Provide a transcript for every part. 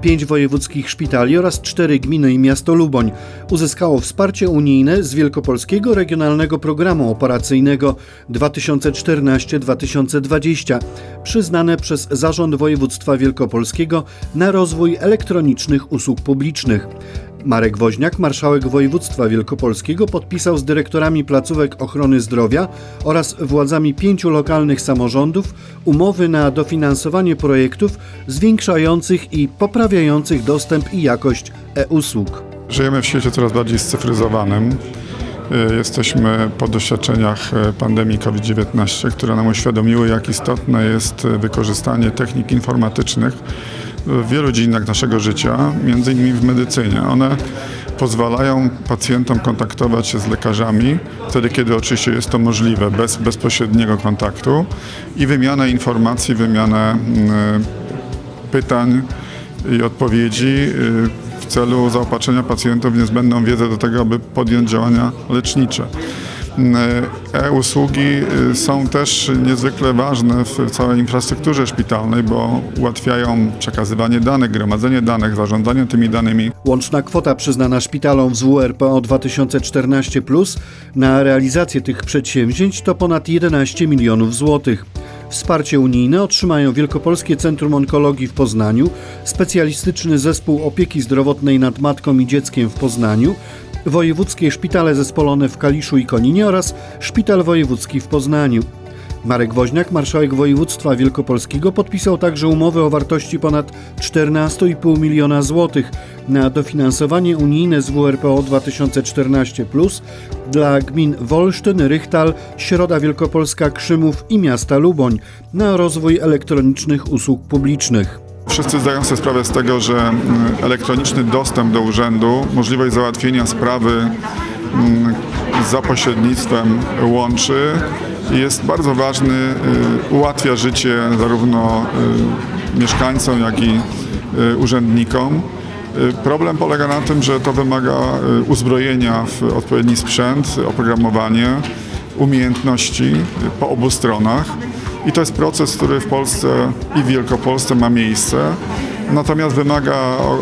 pięć wojewódzkich szpitali oraz cztery gminy i miasto Luboń uzyskało wsparcie unijne z Wielkopolskiego Regionalnego Programu Operacyjnego 2014-2020, przyznane przez Zarząd Województwa Wielkopolskiego na rozwój elektronicznych usług publicznych. Marek Woźniak, marszałek województwa wielkopolskiego, podpisał z dyrektorami placówek ochrony zdrowia oraz władzami pięciu lokalnych samorządów umowy na dofinansowanie projektów zwiększających i poprawiających dostęp i jakość e-usług. Żyjemy w świecie coraz bardziej scyfryzowanym. Y, Jesteśmy po doświadczeniach y, pandemii COVID-19, które nam uświadomiły, jak istotne jest y, wykorzystanie technik informatycznych w wielu dziedzinach naszego życia, między innymi w medycynie. One pozwalają pacjentom kontaktować się z lekarzami, wtedy kiedy oczywiście jest to możliwe, bez bezpośredniego kontaktu i wymianę informacji, wymianę mm, pytań i odpowiedzi y, celu zaopatrzenia pacjentów w niezbędną wiedzę do tego, aby podjąć działania lecznicze. Y, E-usługi y, są też niezwykle ważne w całej infrastrukturze szpitalnej, bo ułatwiają przekazywanie danych, gromadzenie danych, zarządzanie tymi danymi. Łączna kwota przyznana szpitalom z WRPO 2014 na realizację tych przedsięwzięć to ponad 11 milionów złotych. Wsparcie unijne otrzymają Wielkopolskie Centrum Onkologii w Poznaniu, Specjalistyczny Zespół Opieki Zdrowotnej nad Matką i Dzieckiem w Poznaniu, Wojewódzkie Szpitale Zespolone w Kaliszu i Koninie oraz Szpital Wojewódzki w Poznaniu. Marek Woźniak, marszałek województwa wielkopolskiego, podpisał także umowę o wartości ponad 14,5 miliona złotych na dofinansowanie unijne z WRPO 2014 dla gmin Wolsztyn, Rychtal, Środa Wielkopolska, Krzymów i miasta Luboń na rozwój elektronicznych usług publicznych. Wszyscy zdają sobie sprawę z tego, że mm, elektroniczny dostęp do urzędu, możliwość załatwienia sprawy mm, za pośrednictwem łączy jest bardzo ważny, y, ułatwia życie zarówno y, mieszkańcom, jak i y, urzędnikom. Problem polega na tym, że to wymaga uzbrojenia w odpowiedni sprzęt, oprogramowanie, umiejętności po obu stronach. I to jest proces, który w Polsce i w Wielkopolsce ma miejsce, natomiast wymaga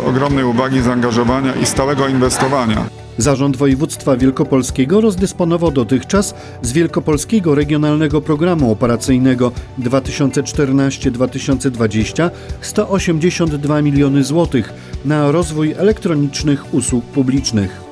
ogromnej uwagi, zaangażowania i stałego inwestowania. Zarząd Województwa Wielkopolskiego rozdysponował dotychczas z Wielkopolskiego Regionalnego Programu Operacyjnego 2014-2020 182 miliony złotych na rozwój elektronicznych usług publicznych.